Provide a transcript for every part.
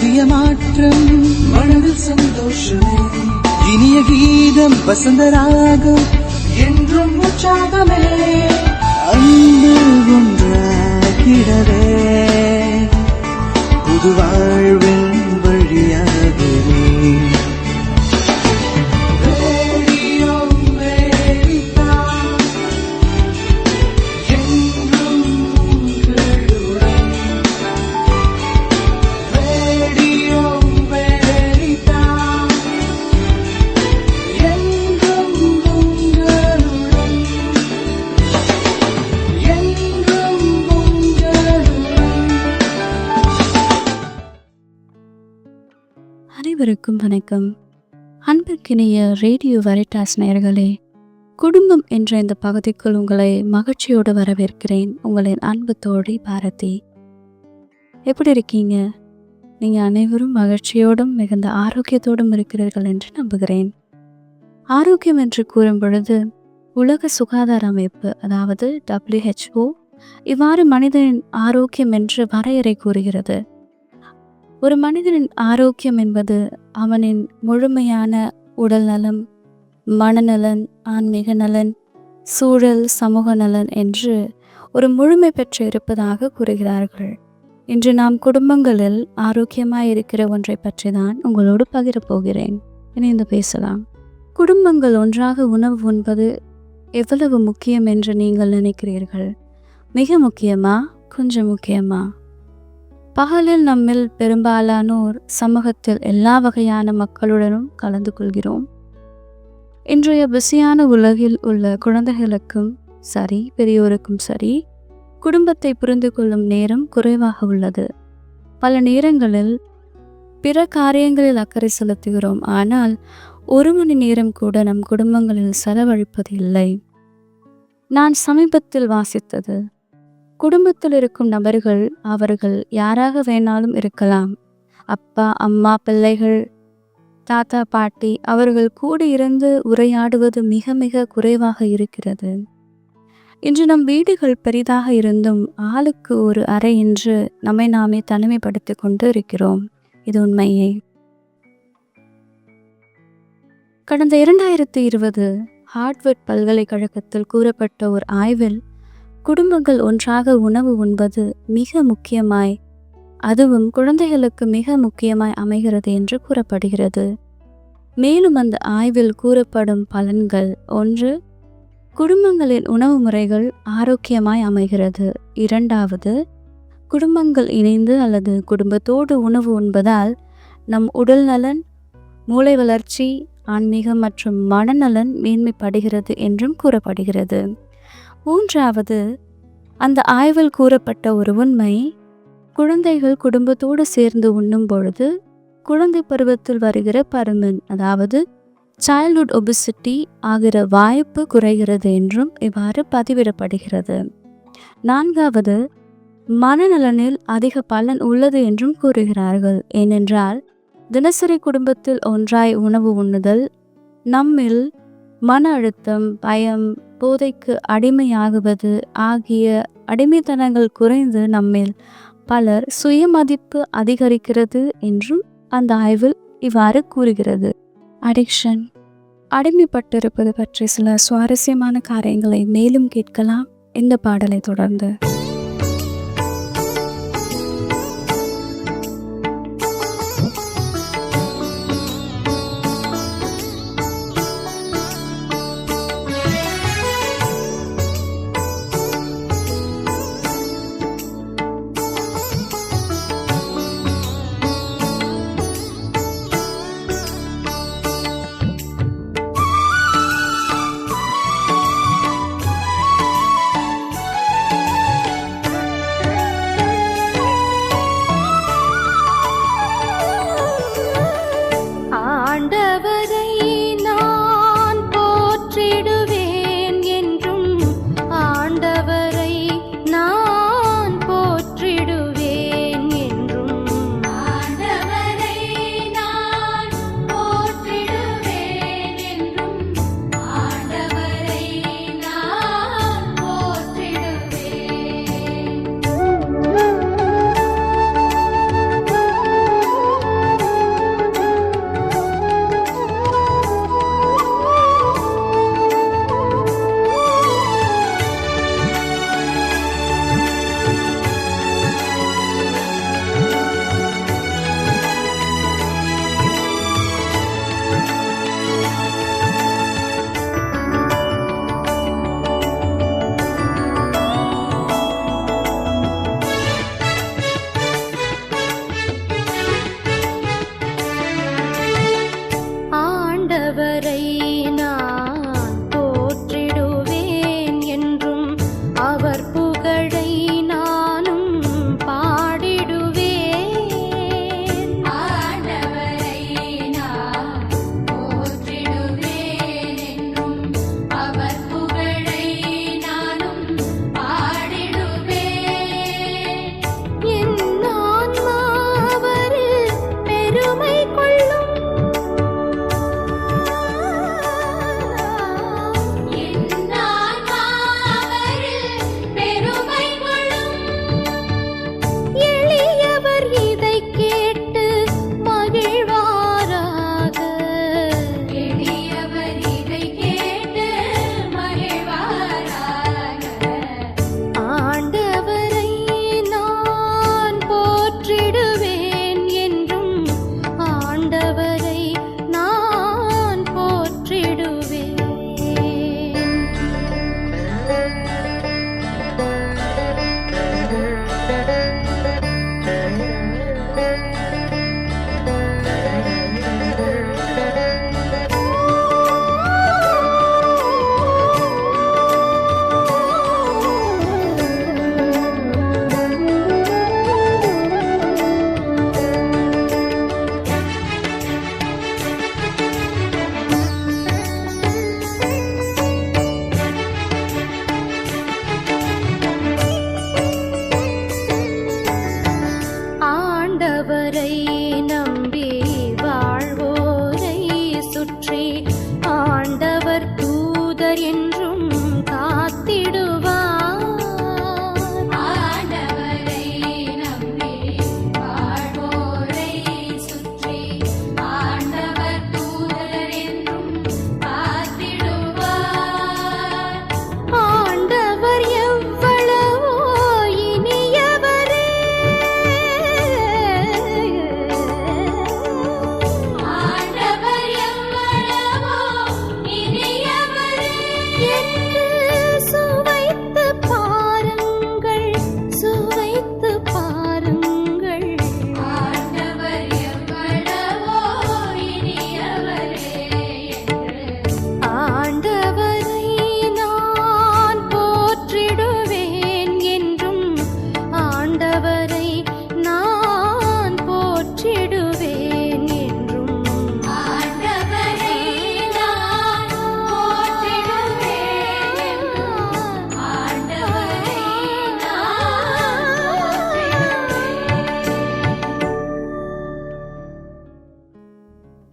புதிய மாற்றம் மனதில் சந்தோஷமே. இனிய கீதம் வசந்த ராகம் என்றும் உற்சாகமே. அன்பு ஒன்றாகிடவே புது வாழ்வின் வழியாகவே. அனைவருக்கும் வணக்கம். அன்பிற்கினிய ரேடியோ வரைட்டாஸ் நேர்களே குடும்பம் என்ற இந்த பகுதிக்குள் உங்களை மகிழ்ச்சியோடு வரவேற்கிறேன். உங்களின் அன்பு தோழி பாரதி. எப்படி இருக்கீங்க? நீங்கள் அனைவரும் மகிழ்ச்சியோடும் மிகுந்த ஆரோக்கியத்தோடும் இருக்கிறீர்கள் என்று நம்புகிறேன். ஆரோக்கியம் என்று கூறும் பொழுது உலக சுகாதார அமைப்பு அதாவது டபிள்யூஹெச்ஓ இவ்வாறு மனிதனின் ஆரோக்கியம் என்று வரையறை கூறுகிறது. ஒரு மனிதனின் ஆரோக்கியம் என்பது அவனின் முழுமையான உடல் நலம் மனநலன் ஆன்மீக நலன் சூழல் சமூக நலன் என்று ஒரு முழுமை பெற்று இருப்பதாக கூறுகிறார்கள். இன்று நாம் குடும்பங்களில் ஆரோக்கியமாக இருக்கிற ஒன்றை பற்றி தான் உங்களோடு பகிரப் போகிறேன். இணைந்து பேசலாம். குடும்பங்கள் ஒன்றாக உணவு உண்பது எவ்வளவு முக்கியம் என்று நீங்கள் நினைக்கிறீர்கள்? மிக முக்கியமா? கொஞ்சம் முக்கியமா? பகலில் நம்மில் பெரும்பாலானோர் சமூகத்தில் எல்லா வகையான மக்களுடனும் கலந்து கொள்கிறோம். இன்றைய பிஸியான உலகில் உள்ள குழந்தைகளுக்கும் சரி பெரியோருக்கும் சரி குடும்பத்தை புரிந்து கொள்ளும் நேரம் குறைவாக உள்ளது. பல நேரங்களில் பிற காரியங்களில் அக்கறை செலுத்துகிறோம். ஆனால் ஒரு மணி நேரம் கூட நம் குடும்பங்களில் செலவழிப்பது இல்லை. நான் சமீபத்தில் வாசித்தது குடும்பத்தில் இருக்கும் நபர்கள் அவர்கள் யாராக வேணாலும் இருக்கலாம். அப்பா அம்மா பிள்ளைகள் தாத்தா பாட்டி அவர்கள் கூட இருந்து உரையாடுவது மிக மிக குறைவாக இருக்கிறது. இன்று நம் வீடுகள் பெரிதாக இருந்தும் ஆளுக்கு ஒரு அறை என்று நம்மை நாமே தனிமைப்படுத்திக் கொண்டு இருக்கிறோம். இது உண்மையே. கடந்த இரண்டாயிரத்தி இருபது ஹார்ட்வர்ட் பல்கலைக்கழகத்தில் கூறப்பட்ட ஒரு ஆய்வில் குடும்பங்கள் ஒன்றாக உணவு உண்பது மிக முக்கியமாய் அதுவும் குழந்தைகளுக்கு மிக முக்கியமாய் அமைகிறது என்று கூறப்படுகிறது. மேலும் அந்த ஆய்வில் கூறப்படும் பலன்கள் ஒன்று குடும்பங்களின் உணவு முறைகள் ஆரோக்கியமாய் அமைகிறது. இரண்டாவது குடும்பங்கள் இணைந்து அல்லது குடும்பத்தோடு உணவு உண்பதால் நம் உடல் நலன் மூளை வளர்ச்சி ஆன்மீகம் மற்றும் மனநலன் மேன்மைப்படுகிறது என்றும் கூறப்படுகிறது. மூன்றாவது அந்த ஆய்வில் கூறப்பட்ட ஒரு உண்மை குழந்தைகள் குடும்பத்தோடு சேர்ந்து உண்ணும் பொழுது குழந்தை பருவத்தில் வருகிற பருமன் அதாவது சைல்ட்ஹுட் ஒபிசிட்டி ஆகிற வாய்ப்பு குறைகிறது என்றும் இவ்வாறு பதிவிடப்படுகிறது. நான்காவது மனநலனில் அதிக பலன் உள்ளது என்றும் கூறுகிறார்கள். ஏனென்றால் தினசரி குடும்பத்தில் ஒன்றாய் உணவு உண்ணுதல் நம்மில் மன அழுத்தம் பயம் போதைக்கு அடிமையாகுவது ஆகிய அடிமைத்தனங்கள் குறைந்து நம்மில் பலர் சுயமதிப்பு அதிகரிக்கிறது என்றும் அந்த ஆய்வில் இவ்வாறு கூறுகிறது. அடிக்ஷன் அடிமைப்பட்டிருப்பது பற்றி சில சுவாரஸ்யமான காரியங்களை மேலும் கேட்கலாம். இந்த பாடலை தொடர்ந்து. வரை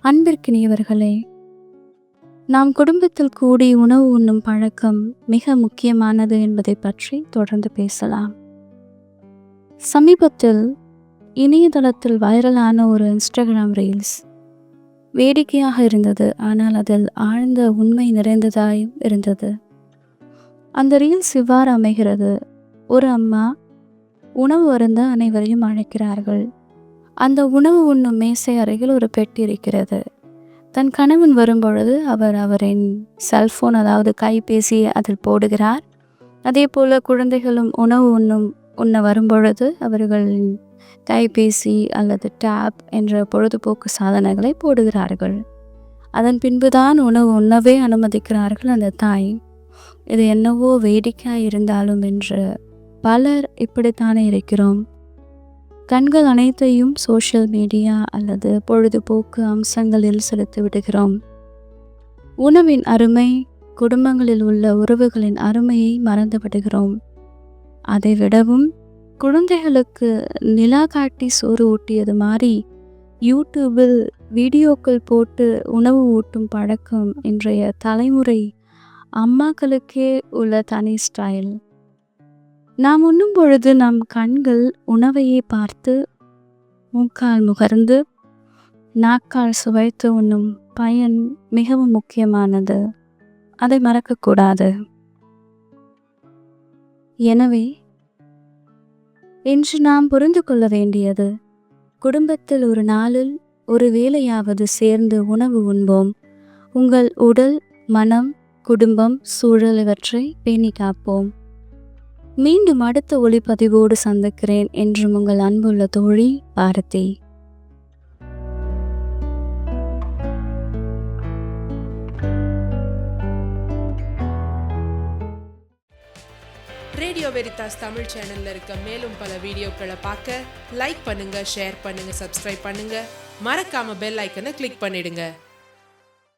அன்பிற்கினியவர்களே நாம் குடும்பத்தில் கூடி உணவு உண்ணும் பழக்கம் மிக முக்கியமானது என்பதை பற்றி தொடர்ந்து பேசலாம். சமீபத்தில் இணையதளத்தில் வைரலான ஒரு இன்ஸ்டாகிராம் ரீல்ஸ் வேடிக்கையாக இருந்தது ஆனால் அதில் ஆழ்ந்த உண்மை நிறைந்ததாயும் இருந்தது. அந்த ரீல்ஸ் இவ்வாறு அமைகிறது. ஒரு அம்மா உணவு அருந்த அனைவரையும் அழைக்கிறார்கள். அந்த உணவு உண்ணும் மேசை அருகில் ஒரு பெட்டி இருக்கிறது. தன் கணவன் வரும்பொழுது அவர் அவரின் செல்ஃபோன் அதாவது கைபேசி அதில் போடுகிறார். அதே போல் குழந்தைகளும் உணவு உண்ணும் உண்ண வரும்பொழுது அவர்களின் கைபேசி அல்லது டேப் என்ற பொழுதுபோக்கு சாதனங்களை போடுகிறார்கள். அதன் பின்புதான் உணவு உண்ணவே அனுமதிக்கிறார்கள் அந்த தாய். இது என்னவோ வேடிக்கையாக இருந்தாலும் என்று பலர் இப்படித்தானே இருக்கிறோம். கண்கள் அனைத்தையும் சோஷியல் மீடியா அல்லது பொழுதுபோக்கு அம்சங்களில் செலுத்தி விடுகிறோம். உணவின் அருமை குடும்பங்களில் உள்ள உறவுகளின் அருமையை மறந்து விடுகிறோம். அதை விடவும் குழந்தைகளுக்கு நிலா காட்டி சோறு ஊட்டியது மாதிரி யூடியூபில் வீடியோக்கள் போட்டு உணவு ஊட்டும் பழக்கம் இன்றைய தலைமுறை அம்மாக்களுக்கே உள்ள தனி ஸ்டைல் நாம் உண்ணும் பொழுது நம் கண்கள் உணவையே பார்த்து மூக்கால் முகர்ந்து நாக்கால் சுவைத்து உண்ணும் பயன் மிகவும் முக்கியமானது. அதை மறக்கக்கூடாது. எனவே இன்று நாம் புரிந்து கொள்ள வேண்டியது குடும்பத்தில் ஒரு நாளில் ஒரு வேளையாவது சேர்ந்து உணவு உண்போம். உங்கள் உடல் மனம் குடும்பம் சூழல் இவற்றை பேணி காப்போம் மீண்டும் அடுத்த ஒளிப்பதிவோடு சந்திக்கிறேன் என்றும் உங்கள் அன்புள்ள தோழி பாரதி. ரேடியோ வெரிதாஸ் தமிழ் சேனல்ல இருக்க மேலும் பல வீடியோக்களை பார்க்க லைக் பண்ணுங்க ஷேர் பண்ணுங்க சப்ஸ்கிரைப் பண்ணுங்க. மறக்காம பெல் ஐக்கனை கிளிக் பண்ணிடுங்க.